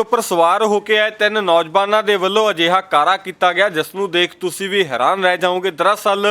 ਉੱਪਰ ਸਵਾਰ ਹੋ ਕੇ ਆਏ ਤਿੰਨ ਨੌਜਵਾਨਾਂ ਦੇ ਵੱਲੋਂ ਅਜਿਹਾ ਕਾਰਾ ਕੀਤਾ ਗਿਆ, ਜਿਸ ਨੂੰ ਦੇਖ ਤੁਸੀਂ ਵੀ ਹੈਰਾਨ ਰਹਿ ਜਾਓਗੇ। ਦਰਅਸਲ,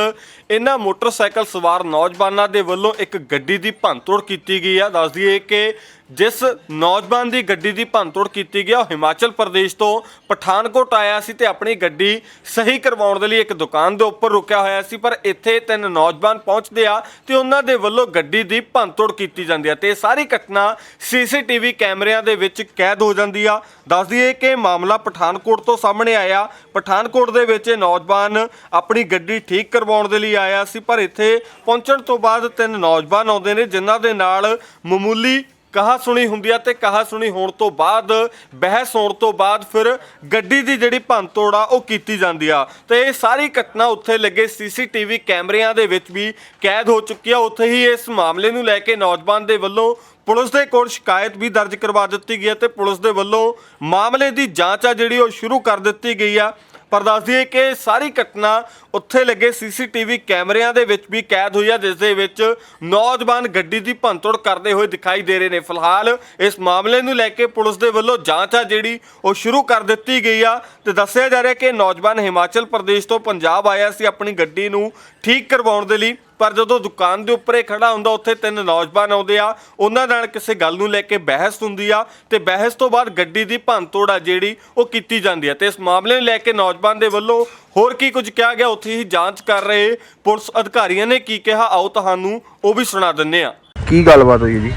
ਇਹਨਾਂ ਮੋਟਰਸਾਈਕਲ ਸਵਾਰ ਨੌਜਵਾਨਾਂ ਦੇ ਵੱਲੋਂ ਇੱਕ ਗੱਡੀ ਦੀ ਭੰਨਤੋੜ ਕੀਤੀ ਗਈ ਆ। ਦੱਸ ਦਈਏ ਕਿ ਜਿਸ ਨੌਜਵਾਨ ਦੀ ਗੱਡੀ ਦੀ ਭੰਨਤੋੜ ਕੀਤੀ ਗਈ ਆ, ਉਹ ਹਿਮਾਚਲ ਪ੍ਰਦੇਸ਼ ਤੋਂ ਪਠਾਨਕੋਟ ਆਇਆ ਸੀ ਤੇ ਆਪਣੀ ਗੱਡੀ ਸਹੀ ਕਰਵਾਉਣ ਦੇ ਲਈ ਇੱਕ ਦੁਕਾਨ ਦੇ ਉੱਪਰ ਰੁਕਿਆ ਹੋਇਆ ਸੀ ਪਰ ਇੱਥੇ ਤਿੰਨ ਨੌਜਵਾਨ ਪਹੁੰਚਦੇ ਆ ਤੇ ਉਹਨਾਂ ਦੇ ਵੱਲੋਂ ਗੱਡੀ ਦੀ ਭੰਨਤੋੜ ਕੀਤੀ ਜਾਂਦੀ ਆ ਤੇ ਇਹ ਸਾਰੀ ਘਟਨਾ ਸੀਸੀਟੀਵੀ ਕੈਮਰਿਆਂ ਦੇ ਵਿੱਚ ਕੈਦ ਹੋ ਜਾਂਦੀ ਆ। ਦੱਸ ਦਈਏ ਕਿ ਮਾਮਲਾ ਪਠਾਨਕੋਟ ਤੋਂ ਸਾਹਮਣੇ ਆਇਆ। ਪਠਾਨਕੋਟ ਦੇ ਵਿੱਚ ਇਹ ਨੌਜਵਾਨ ਆਪਣੀ ਗੱਡੀ ਠੀਕ ਕਰਵਾਉਣ ਦੇ ਲਈ ਆਇਆ ਸੀ ਪਰ ਇੱਥੇ ਪਹੁੰਚਣ ਤੋਂ ਬਾਅਦ ਤਿੰਨ ਨੌਜਵਾਨ ਆਉਂਦੇ ਨੇ ਜਿਨ੍ਹਾਂ ਦੇ ਨਾਲ ਮਾਮੂਲੀ ਕਹਾ ਸੁਣੀ ਹੁੰਦੀ ਆ ਤੇ ਕਹਾ ਸੁਣੀ ਹੋਣ ਤੋਂ ਬਾਅਦ, ਬਹਿਸ ਹੋਣ ਤੋਂ ਬਾਅਦ ਫਿਰ ਗੱਡੀ ਦੀ ਜਿਹੜੀ ਭੰਨਤੋੜ ਆ, ਉਹ ਕੀਤੀ ਜਾਂਦੀ ਆ। ਤੇ ਇਹ ਸਾਰੀ ਘਟਨਾ ਉੱਥੇ ਲੱਗੇ ਸੀਸੀਟੀਵੀ ਕੈਮਰਿਆਂ ਦੇ ਵਿੱਚ ਵੀ ਕੈਦ ਹੋ ਚੁੱਕੀ ਆ। ਉੱਥੇ ਹੀ ਇਸ ਮਾਮਲੇ ਨੂੰ ਲੈ ਕੇ ਨੌਜਵਾਨ ਦੇ ਵੱਲੋਂ ਪੁਲਿਸ ਦੇ ਕੋਲ ਸ਼ਿਕਾਇਤ ਵੀ ਦਰਜ ਕਰਵਾ ਦਿੱਤੀ ਗਈ ਹੈ ਤੇ ਪੁਲਿਸ ਦੇ ਵੱਲੋਂ ਮਾਮਲੇ ਦੀ ਜਾਂਚ ਆ ਜਿਹੜੀ ਉਹ ਸ਼ੁਰੂ ਕਰ ਦਿੱਤੀ ਗਈ ਆ। ਪਰ ਦੱਸ ਦਈਏ ਕਿ ਸਾਰੀ ਘਟਨਾ ਉੱਥੇ ਲੱਗੇ ਸੀਸੀਟੀਵੀ ਕੈਮਰਿਆਂ ਦੇ ਵਿੱਚ ਵੀ ਕੈਦ ਹੋਈ ਆ, ਜਿਸ ਦੇ ਵਿੱਚ ਨੌਜਵਾਨ ਗੱਡੀ ਦੀ ਭੰਨਤੋੜ ਕਰਦੇ ਹੋਏ ਦਿਖਾਈ ਦੇ ਰਹੇ ਨੇ। ਫਿਲਹਾਲ ਇਸ ਮਾਮਲੇ ਨੂੰ ਲੈ ਕੇ ਪੁਲਿਸ ਦੇ ਵੱਲੋਂ ਜਾਂਚ ਆ ਜਿਹੜੀ ਉਹ ਸ਼ੁਰੂ ਕਰ ਦਿੱਤੀ ਗਈ ਆ ਤੇ ਦੱਸਿਆ ਜਾ ਰਿਹਾ ਕਿ ਨੌਜਵਾਨ ਹਿਮਾਚਲ ਪ੍ਰਦੇਸ਼ ਤੋਂ ਪੰਜਾਬ ਆਇਆ ਸੀ ਆਪਣੀ ਗੱਡੀ ਨੂੰ ਠੀਕ ਕਰਵਾਉਣ ਦੇ ਲਈ। ਪਰ ਜਦੋਂ ਦੁਕਾਨ ਦੇ ਉੱਪਰ ਇਹ ਖੜਾ ਹੁੰਦਾ ਉੱਥੇ ਤਿੰਨ ਨੌਜਵਾਨ ਆਉਂਦੇ ਆ। ਉਹਨਾਂ ਨਾਲ ਕਿਸੇ ਗੱਲ ਨੂੰ ਲੈ ਕੇ ਬਹਿਸ ਹੁੰਦੀ ਆ ਤੇ ਬਹਿਸ ਤੋਂ ਬਾਅਦ ਗੱਡੀ ਦੀ ਭੰਨਤੋੜ ਆ ਜਿਹੜੀ ਉਹ ਕੀਤੀ ਜਾਂਦੀ ਹੈ ਤੇ ਇਸ ਮਾਮਲੇ ਨੂੰ ਲੈ ਕੇ ਨੌਜਵਾਨ ਦੇ ਵੱਲੋਂ ਹੋਰ ਕੀ ਕੁਝ ਕਿਹਾ ਗਿਆ ਉੱਥੇ ਹੀ ਜਾਂਚ ਕਰ ਰਹੇ ਪੁਲਿਸ ਅਧਿਕਾਰੀਆਂ ਨੇ ਕੀ ਕਿਹਾ ਆਓ ਤੁਹਾਨੂੰ ਉਹ ਵੀ ਸੁਣਾ ਦਿੰਨੇ ਆ। ਕੀ ਗੱਲਬਾਤ ਹੋਈ ਜੀ?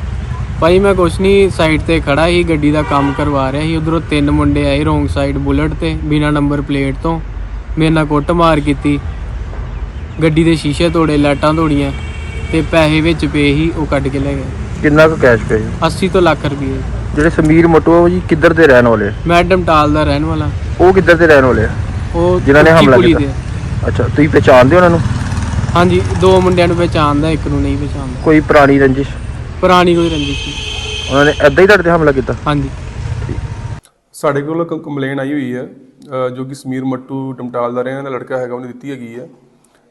ਭਾਈ ਮੈਂ ਕੁਛ ਨਹੀਂ ਸਾਈਡ ਤੇ ਖੜਾ ਸੀ ਗੱਡੀ ਦਾ ਕੰਮ ਕਰਵਾ ਰਿਹਾ ਸੀ। ਉਧਰੋਂ ਤਿੰਨ ਮੁੰਡੇ ਆਏ ਰੋਂਗ ਸਾਈਡ ਬੁਲਟ ਤੇ ਬਿਨਾ ਨੰਬਰ ਪਲੇਟ ਤੋਂ। ਮੇਰੇ ਨਾਲ ਕੁੱਟ ਮਾਰ ਕੀਤੀ। ਗੱਡੀ ਦੇ ਸ਼ੀਸ਼ੇ ਤੋੜੇ ਲਾਈਟਾਂ ਤੋੜੀਆਂ ਤੇ ਪੈਸੇ ਵਿੱਚ ਪਏ ਸੀ ਉਹ ਕੱਢ ਕੇ ਲੈ ਗਏ। ਕਿੰਨਾ ਕੁ ਕੈਸ਼ ਜੀ 80 ਤੋਂ ਲੱਖ ਰੁਪਏ। ਜਿਹੜੇ ਸਮੀਰ ਮੋਟੋ ਆ ਉਹ ਜੀ ਕਿੱਧਰ ਦੇ ਰਹਿਣ ਵਾਲੇ ਆ? ਮੈਂ ਡਮਟਾਲ ਦਾ ਰਹਿਣ ਵਾਲਾ। ਉਹ ਕਿੱਧਰ ਦੇ ਰਹਿਣ ਵਾਲੇ ਆ? ਉਹ ਜਿਨ੍ਹਾਂ ਨੇ ਹਮਲਾ ਕੀਤਾ। ਦੇ। ਅੱਛਾ ਤੁਸੀਂ ਪਛਾਣਦੇ ਹੋ ਉਹਨਾਂ ਨੂੰ? ਹਾਂਜੀ ਦੋ ਮੁੰਡਿਆਂ ਨੂੰ ਪਛਾਣਦਾ ਇੱਕ ਨੂੰ ਨਹੀਂ ਪਛਾਣਦਾ ਕੋਈ ਪੁਰਾਣੀ ਰੰਜਿਸ਼? ਪੁਰਾਣੀ ਕੋਈ ਰੰਜਿਸ਼ ਸੀ ਉਹਨਾਂ ਨੇ ਐਦਾਂ ਹੀ ਤੁਹਾਡੇ ਤੇ ਹਮਲਾ ਕੀਤਾ? ਹਾਂਜੀ। ਸਾਡੇ ਕੋਲ ਕੰਪਲੇਨ ਆਈ ਹੋਈ ਹੈ ਅ, ਜੋ ਕਿ ਸਮੀਰ ਮੱਟੂ ਟਮਟਾਲ ਦਾ ਰਹਿਣ ਵਾਲਾ ਲੜਕਾ ਹੈਗਾ ਉਹਨੇ ਦਿੱਤੀ ਹੈਗੀ ਹੈ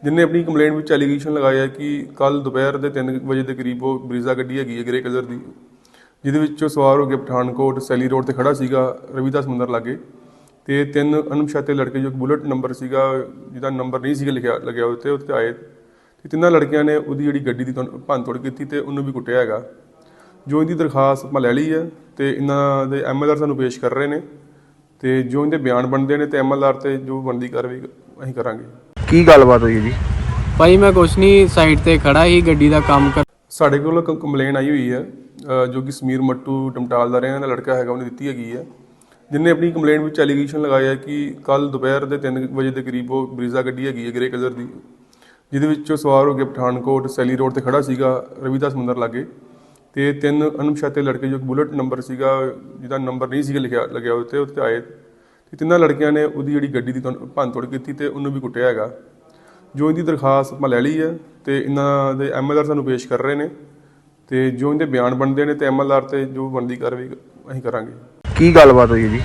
ਜਿਨੇ ਆਪਣੀ ਕੰਪਲੇਂਟ ਵਿੱਚ ਐਲੀਗੇਸ਼ਨ ਲਗਾਇਆ ਕਿ ਕੱਲ ਦੁਪਹਿਰ ਦੇ 3 ਵਜੇ ਦੇ ਕਰੀਬ ਉਹ ਬਰੀਜ਼ਾ ਗੱਡੀ ਹੈਗੀ ਹੈ ਗ੍ਰੇ ਕਲਰ ਦੀ, ਜਿਹਦੇ ਵਿੱਚ ਉਹ ਸਵਾਰ ਹੋ ਕੇ ਪਠਾਨਕੋਟ ਸੈਲੀ ਰੋਡ ਤੇ ਖੜਾ ਸੀਗਾ ਰਵੀਦਾਸ ਮੰਦਰ ਲਾਗੇ ਤੇ ਤਿੰਨ ਅਣਪਛਾਤੇ ਲੜਕੇ, ਜੋ ਕਿ ਬੁਲਟ ਨੰਬਰ ਸੀਗਾ, ਜਿਹਦਾ ਨੰਬਰ ਨਹੀਂ ਸੀਗਾ ਲਿਖਿਆ, ਲੱਗਿਆ ਉੱਤੇ ਉੱਤੇ ਆਏ। ਤੇ ਤਿੰਨਾਂ ਲੜਕਿਆਂ ਨੇ ਉਹਦੀ ਜਿਹੜੀ ਗੱਡੀ ਦੀ ਤੁੰਨ- ਭੰਨਤੋੜ ਕੀਤੀ ਤੇ ਉਹਨੂੰ ਵੀ ਕੁੱਟਿਆ ਹੈਗਾ। ਜੋ ਇਹਦੀ ਦਰਖਾਸਤ ਆਪਾਂ ਲੈ ਲਈ ਹੈ ਤੇ ਇਹਨਾਂ ਦੇ ਐਮਐਲਆਰ ਸਾਨੂੰ ਪੇਸ਼ ਕਰ ਰਹੇ ਨੇ ਤੇ ਜੋ ਇਹਦੇ ਬਿਆਨ ਬਣਦੇ ਨੇ ਤੇ ਐਮਐਲਆਰ ਤੇ ਜੋ ਬਣਦੀ ਕਾਰਵਾਈ ਅਸੀਂ ਕਰਾਂਗੇ। ਕੀ ਗੱਲਬਾਤ ਹੋਈ ਹੈ ਜੀ? ਭਾਈ ਮੈਂ ਕੁਛ ਨਹੀਂ ਸਾਈਡ ਤੇ ਖੜਾ ਸੀ ਗੱਡੀ ਦਾ ਕੰਮ ਕਰ ਸਾਡੇ ਕੋਲ ਇੱਕ ਕੰਪਲੇਨ ਆਈ ਹੋਈ ਹੈ ਅ, ਜੋ ਕਿ ਸਮੀਰ ਮੱਟੂ ਟਮਟਾਲ ਦਾ ਰਹਿਣ ਵਾਲਾ ਲੜਕਾ ਹੈਗਾ ਉਹਨੇ ਦਿੱਤੀ ਹੈਗੀ ਹੈ। ਜਿਨੇ ਆਪਣੀ ਕੰਪਲੇਨ ਵਿੱਚ ਐਲੀਗੇਸ਼ਨ ਲਗਾਇਆ ਕਿ ਕੱਲ ਦੁਪਹਿਰ ਦੇ 3 ਵਜੇ ਦੇ ਕਰੀਬ ਉਹ ਬਰੀਜ਼ਾ ਗੱਡੀ ਹੈਗੀ ਹੈ ਗ੍ਰੇ ਕਲਰ ਦੀ। ਜਿਹਦੇ ਵਿੱਚ ਉਹ ਸਵਾਰ ਹੋ ਕੇ ਪਠਾਨਕੋਟ ਸੈਲੀ ਰੋਡ ਤੇ ਖੜਾ ਸੀਗਾ ਰਵਿਦਾਸ ਮੰਦਰ ਲਾਗੇ। ਤੇ ਤਿੰਨ ਅਣਪਛਾਤੇ ਲੜਕੇ ਜੋ ਕਿ ਬੁਲਟ ਨੰਬਰ ਸੀਗਾ ਜਿਹਦਾ ਨੰਬਰ ਨਹੀਂ ਸੀਗਾ ਲਿਖਿਆ ਲੱਗਿਆ ਉੱਤੇ ਉੱਤੇ ਆਏ। ਤੇ ਤਿੰਨਾਂ ਲੜਕਿਆਂ ਨੇ ਉਹਦੀ ਜਿਹੜੀ ਗੱਡੀ ਦੀ ਤੁੰਨ- ਭੰਨਤੋੜ ਕੀਤੀ ਤੇ ਉਹਨੂੰ ਵੀ ਕੁੱਟਿਆ ਹੈਗਾ। ਜੋ ਇਹਦੀ ਦਰਖਾਸਤ ਆਪਾਂ ਲੈ ਲਈ ਹੈ ਤੇ ਇਹਨਾਂ ਦੇ ਐਮਐਲਆਰ ਸਾਨੂੰ ਪੇਸ਼ ਕਰ ਰਹੇ ਨੇ ਤੇ ਜੋ ਇਹਦੇ ਬਿਆਨ ਬਣਦੇ ਨੇ ਤੇ ਐਮਐਲਆਰ ਤੇ ਜੋ ਬਣਦੀ ਕਾਰਵਾਈ ਅਸੀਂ ਕਰਾਂਗੇ। ਕੀ ਗੱਲਬਾਤ ਹੋਈ ਹੈ ਜੀ?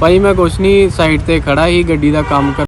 ਭਾਈ ਮੈਂ ਕੁਛ ਨਹੀਂ ਸਾਈਡ ਤੇ ਖੜਾ ਸੀ ਗੱਡੀ ਦਾ ਕੰਮ ਕਰ